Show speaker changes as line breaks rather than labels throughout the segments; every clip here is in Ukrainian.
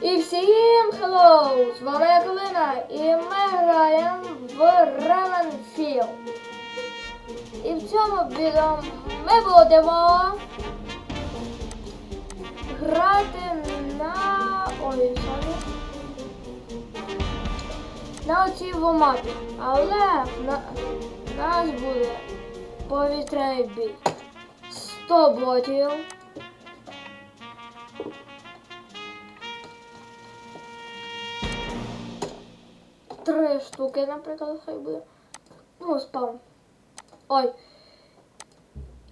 І всім хеллоу! З вами я Калина і ми граємо в Ravenfield. І в цьому відео ми будемо грати на... Ой, sorry. На оцій вомапі. Але на... нас буде повітряний бій. 100 ботів. Три штуки, наприклад, хай буде. Ну, спам. Ой.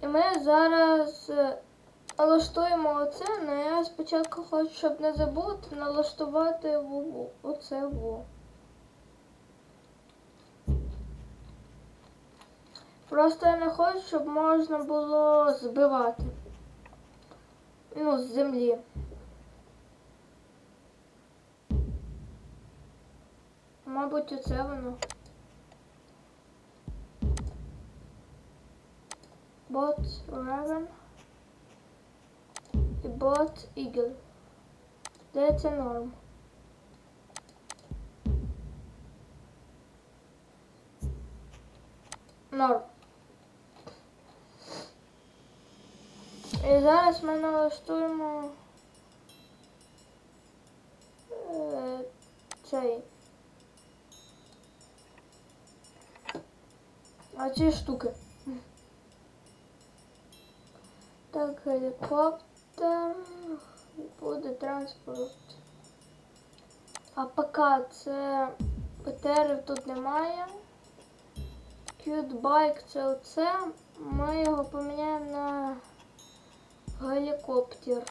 І ми зараз е, налаштуємо оце, але я спочатку хочу, щоб не забути, налаштувати в- оце во. Просто я не хочу, щоб можна було збивати. Ну, з землі. Мабуть, оце воно. Бот Raven і бот Eagle. Де це норм? Норм. І зараз ми налаштуємо е, цей. А ці штуки. Так, гелікоптер. Буде транспорт. А поки це ПТРів тут немає. Кютбайк це оце. Ми його поміняємо на гелікоптер.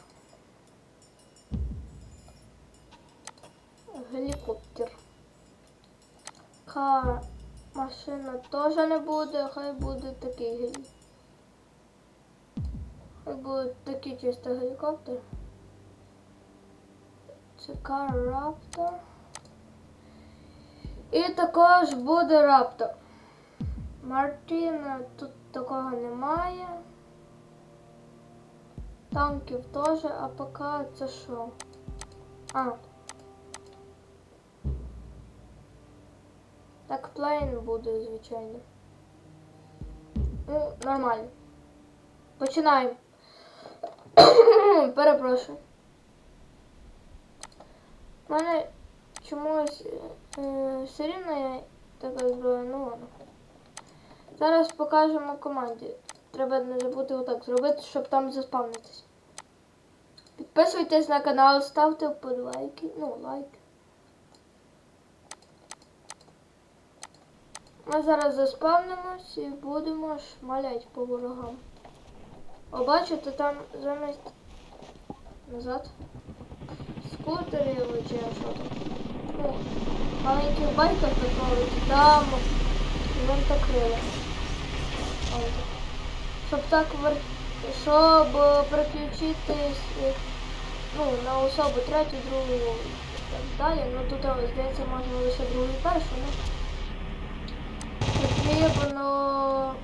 Гелікоптер. Кар машина теж не буде, хай буде такий гелі. Хай буде такий чисто гелікоптер. Це кар Раптор. І також буде Раптор. Мартіна тут такого немає. Танків теж, а поки це що? А. Так плейн буде, звичайно. Ну, нормально. Починаємо. Перепрошую. У мене чомусь е, все рівно я така зброя, ну ладно. Зараз покажемо команді. Треба не забути отак зробити, щоб там заспавнитись. Підписуйтесь на канал, ставте вподобайки, ну, лайки. Ми зараз заспавнимось і будемо шмалять по ворогам. О, бачите, там замість назад. Скутерів чи що там. Ну, маленьких байках такого, там винтокрили. Ой. Щоб так вер... щоб переключитись е, ну, на особу третю, другу і так далі. Ну тут здається можна лише другу і першу, ну. Потрібно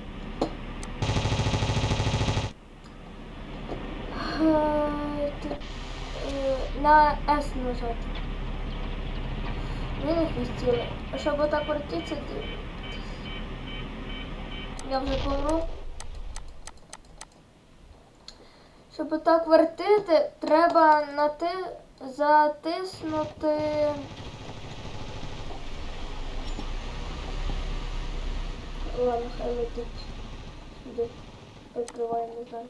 е, на S нажати. Ми не хвістіли. Щоб отак вертитися, я вже помру. Щоб отак вертити, треба нати... затиснути. Ладно, хай летить сюди. Відкриваю, не знаю.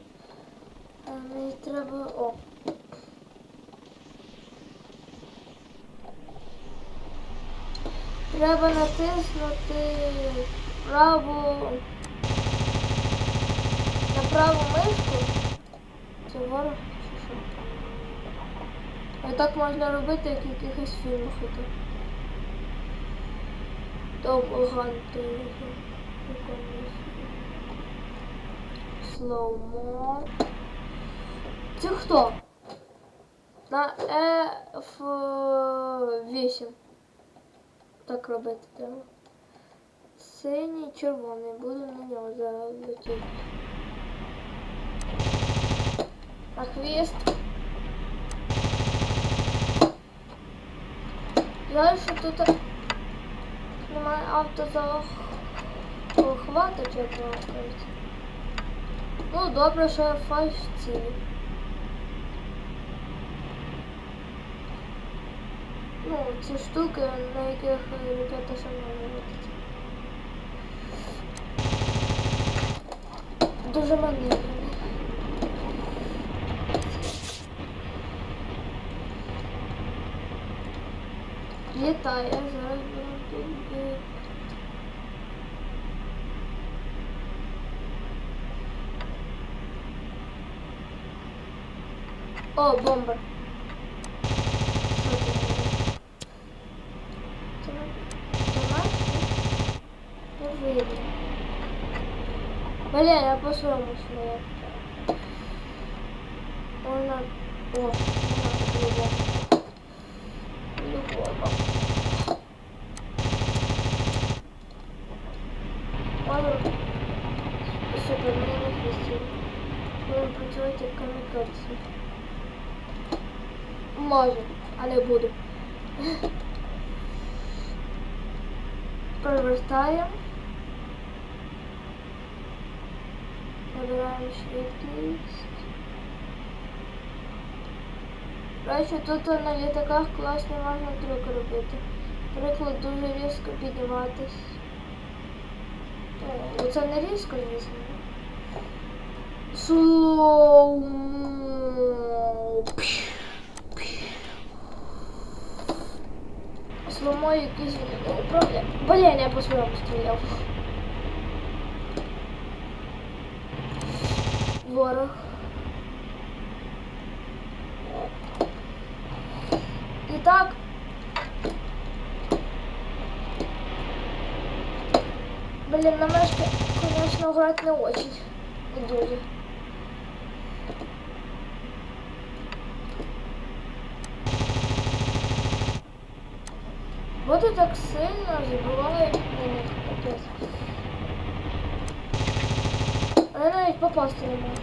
А мені треба. О. Треба натиснути праву на праву мишку. Це ворог чи що? А так можна робити, як в якихось фільмах ото. Довгоганти. Слоумо. Це хто? На F8. Так робити треба. Синій, червоний. Буду на нього зараз летіти. На хвіст. Жаль, що тут немає автозахвату, чи як воно кажуть. Ну, добре, що я файв в цілі. Ну, ці штуки, на яких ребята саме виводять. Дуже маневрені. Літає, я зараз буду бігати. О, бомба. Блин, я по-своему моя. Вона... О, вона любов. Любов. Можем супер, мені не хвістів. Будемо працювати як камікадзе. Можу, але буду. Перевертаємо. Набираємо швидкість. Речі, тут на літаках класно можна трюки робити. Приклад дуже різко підніматись. Ну, це не різко, звісно. Слоу. Сломо якийсь не управляє. Блін, я по своєму стріляв. Ворог. І так. Блін, на мешки, конечно, грати не очень. Не дуже. Воду так сильно забивають. Ні, капець. А я навіть попасти не можу.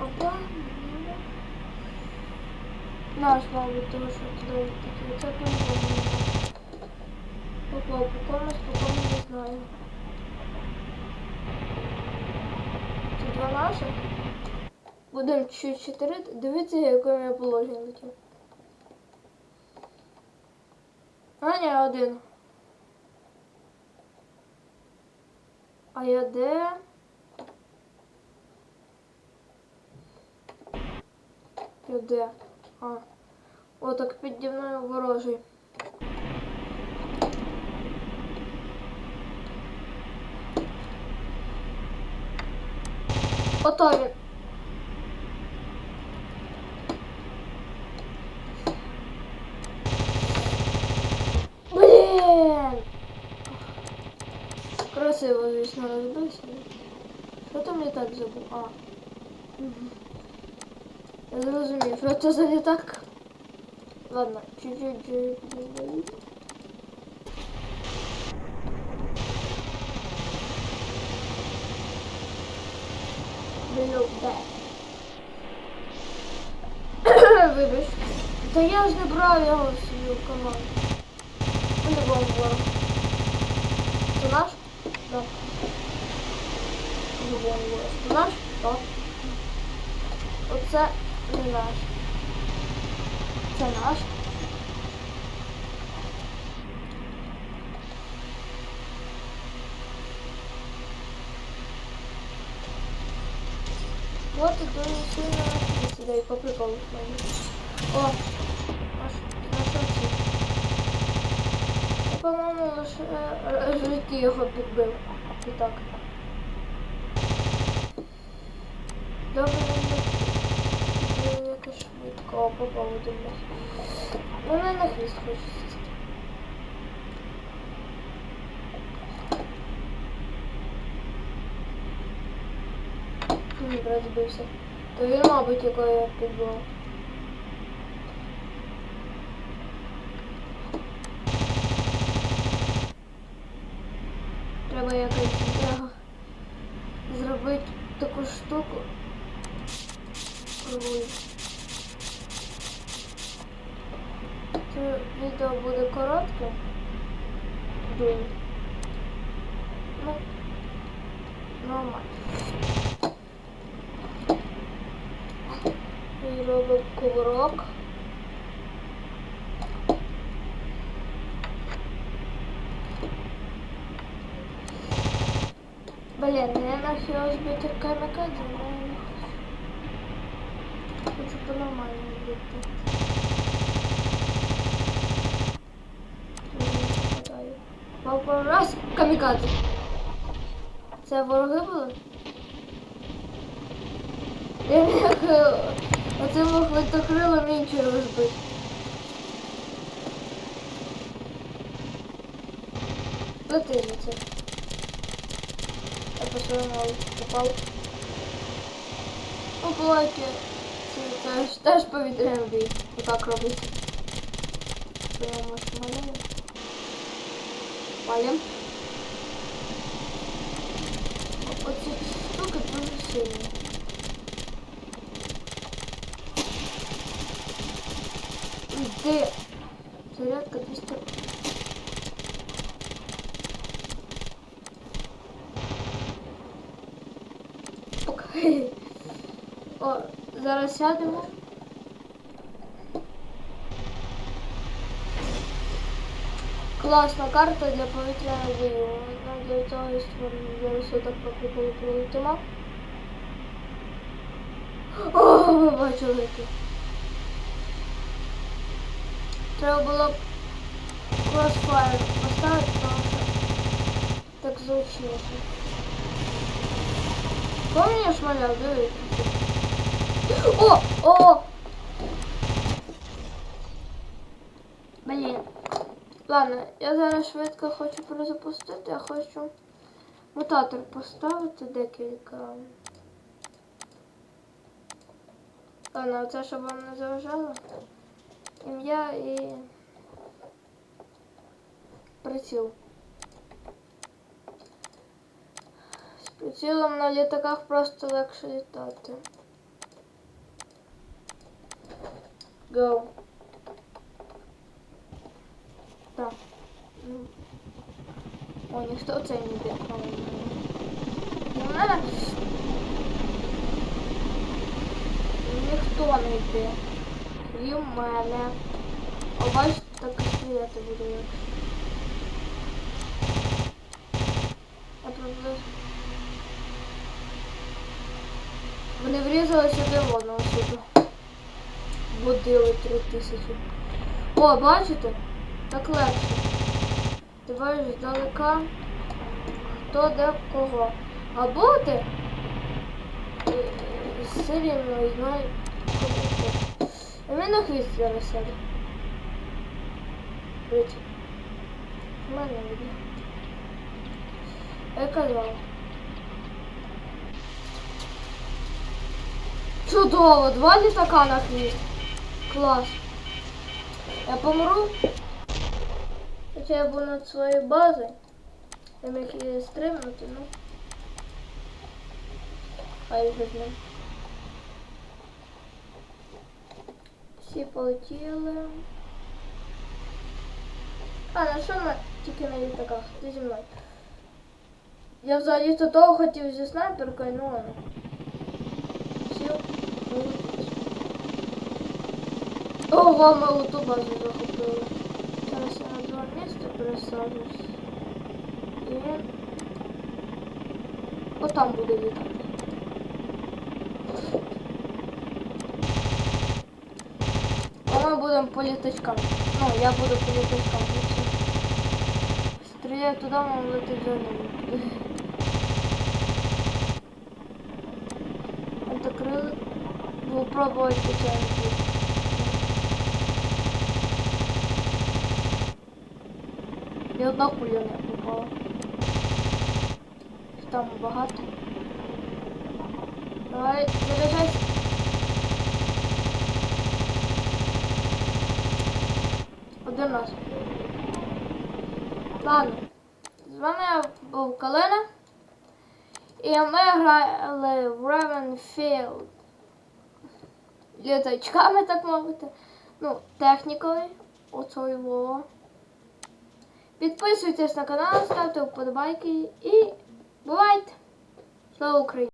Опа. Наш, мабуть, тому що туди такі. Це по-любому. Попав, по не знаю. Наших. Будемо чуть чотири. Дивіться, яке я положення летів. А, ні, один. А я де? Я де? А. О, так піді мною ворожий. Ото він. Блін! Красиво, звісно, розбився. Що там літак забув? А. Мгм. Я зрозумів, що це за літак. Ладно, чуть-чуть. Вибач. Та я ж не брав його в свою команду. По-любому ворог. Це наш? Так. По-любому ворог. Це наш? Так. Оце не наш. Це наш. Вот и дуже сильно сюди по приколу смотрю. О, наш, наш оці. Я, по-моєму, лише е, е, житті його підбив. І так. Добре, якось швидко попав один раз. Ну, не на хвіст хочеться. Ні, розбився. То він, мабуть, якої я підбив. Треба якось зробити таку штуку. Це відео буде коротке. Думаю. Ну, нормально. І робимо кувырок. Блін, я хотілося б тільки камікадзе, але я не хочу. По-нормальному. Не попадаю. Папа, раз, камікадзе. Це вороги були? Я міг е, оцим хвитокрилом іншого розбити. Лети за це. Я по своєму попав. Ну, бувайте. Це теж, теж повітряний бій. Отак робить. Своєму шмалю. Палим. Оці штуки дуже сильні. Де? Зарядка 200. Окей. О, зараз сядемо. Класна карта для повітряного бою. Нам для цього і створено зараз отак попробую прилетимо. О, ви бачили Треба було crossfire поставити, тому що так зручніше. Помнишь, маля, дивись? О! О! Блін. Ладно, я зараз швидко хочу перезапустити, я хочу мутатор поставити декілька. Ладно, це щоб вам не заважало. Ім'я і приціл. З прицілом на літаках просто легше літати. Go. Так. Ну. О, ніхто це не йде. На мене ніхто не йде. Крім мене. О, бачите, так і стріляти буду легше. Я приблизно. Вони врізалися один в одного сюди. Будили три тисячі. О, бачите? Так легше. Бачиш здалека, хто де кого. Або ти е, все рівно А на хвіст зараз сяде. Дивіться. В мене видно. Я казала. Чудово, два літака на хвіст. Клас. Я помру. Хоча я був над своєю базою. Я міг її стримнути, ну. Хай вже з. Всі полетіли. А, на що ми тільки на літаках? Ти зі мною. Я взагалі то того хотів зі снайперкою, ну ладно. Сів. полетів. Ого, ми у ту базу захопили. Зараз я на два місця пересаджусь. І він... Отам буде літати. Будемо по літачкам. Ну, я буду по літачкам. Стріляю туди, мам летить за ним. Антикрили. Буду пробувати потягнути. І одна куля не попала. Там багато. Давай, заряджайся. Раз. Ладно. З вами був Калина. І ми грали в Ravenfield. Літачками, так мовити. Ну, технікою. Оцою во. Підписуйтесь на канал, ставте вподобайки і бувайте! Слава Україні!